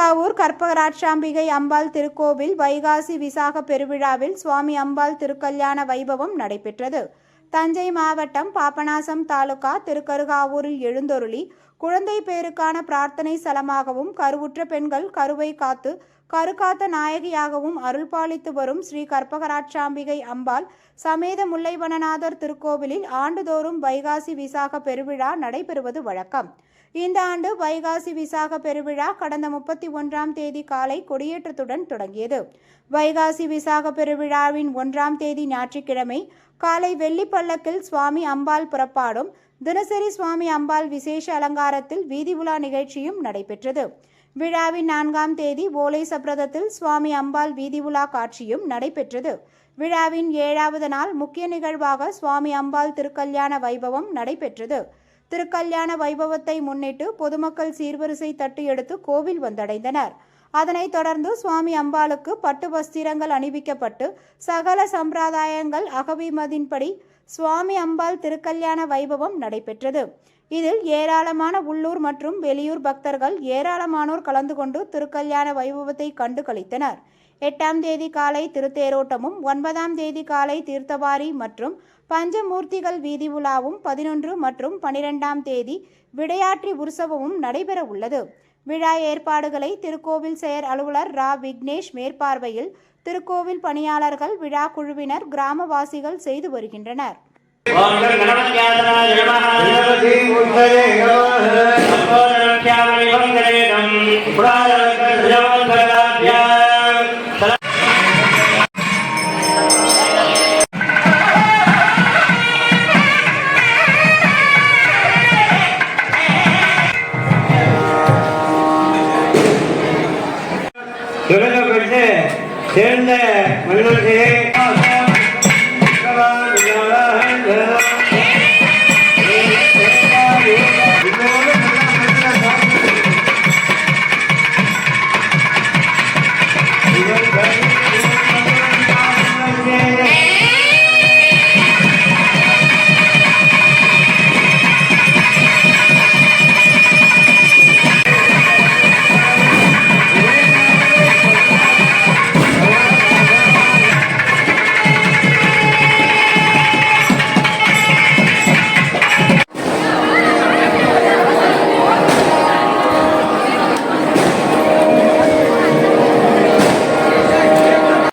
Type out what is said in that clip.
கற்பகராட்சாம்பிகை அம்பாள் திருக்கோவில் வைகாசி விசாக பெருவிழாவில் சுவாமி அம்பாள் திருக்கல்யாண வைபவம் நடைபெற்றது. தஞ்சை மாவட்டம் பாபநாசம் தாலுகா திருக்கருகாவூரில் எழுந்தொருளி குழந்தை பேருக்கான பிரார்த்தனை ஸ்தலமாகவும் கருவுற்ற பெண்கள் கருவை காத்து கருக்காத்த நாயகியாகவும் அருள்பாலித்து வரும் ஸ்ரீ கற்பகராட்சாம்பிகை அம்பாள் சமேத முல்லைவனநாதர் திருக்கோவிலில் ஆண்டுதோறும் வைகாசி விசாக பெருவிழா நடைபெறுவது வழக்கம். இந்த ஆண்டு வைகாசி விசாக பெருவிழா கடந்த முப்பத்தி ஒன்றாம் தேதி காலை கொடியேற்றத்துடன் தொடங்கியது. வைகாசி விசாக பெருவிழாவின் ஒன்றாம் தேதி ஞாயிற்றுக்கிழமை காலை வெள்ளி சுவாமி அம்பாள் புறப்பாடும் தினசரி சுவாமி அம்பாள் விசேஷ அலங்காரத்தில் வீதி உலா நிகழ்ச்சியும் நடைபெற்றது. விழாவின் நான்காம் தேதி ஓலை சப்ரதத்தில் சுவாமி அம்பாள் வீதி உலா காட்சியும் நடைபெற்றது. விழாவின் ஏழாவது நாள் முக்கிய நிகழ்வாக சுவாமி அம்பாள் திருக்கல்யாண வைபவம் நடைபெற்றது. திருக்கல்யாண வைபவத்தை முன்னிட்டு பொதுமக்கள் சீர்வரிசை தட்டு எடுத்து கோவில் வந்தடைந்தனர். அதனைத் தொடர்ந்து சுவாமி அம்பாளுக்கு பட்டு வஸ்திரங்கள் அணிவிக்கப்பட்டு சகல சம்பிரதாயங்கள் அகவிமதின்படி சுவாமி அம்பாள் திருக்கல்யாண வைபவம் நடைபெற்றது. இதில் ஏராளமான உள்ளூர் மற்றும் வெளியூர் பக்தர்கள் ஏராளமானோர் கலந்து கொண்டு திருக்கல்யாண வைபவத்தை கண்டு கழித்தனர் எட்டாம் தேதி காலை திருத்தேரோட்டமும் ஒன்பதாம் தேதி காலை தீர்த்தவாரி மற்றும் பஞ்சமூர்த்திகள் வீதி உலாவும் பதினொன்று மற்றும் பனிரெண்டாம் தேதி விடையாற்றி உற்சவமும் நடைபெற உள்ளது விழா ஏற்பாடுகளை திருக்கோவில் செயற் அலுவலர் ரா. விக்னேஷ் மேற்பார்வையில் திருக்கோவில் பணியாளர்கள் விழா குழுவினர் கிராமவாசிகள் செய்து வருகின்றனர். சேர்ந்த மகிழ்ச்சியே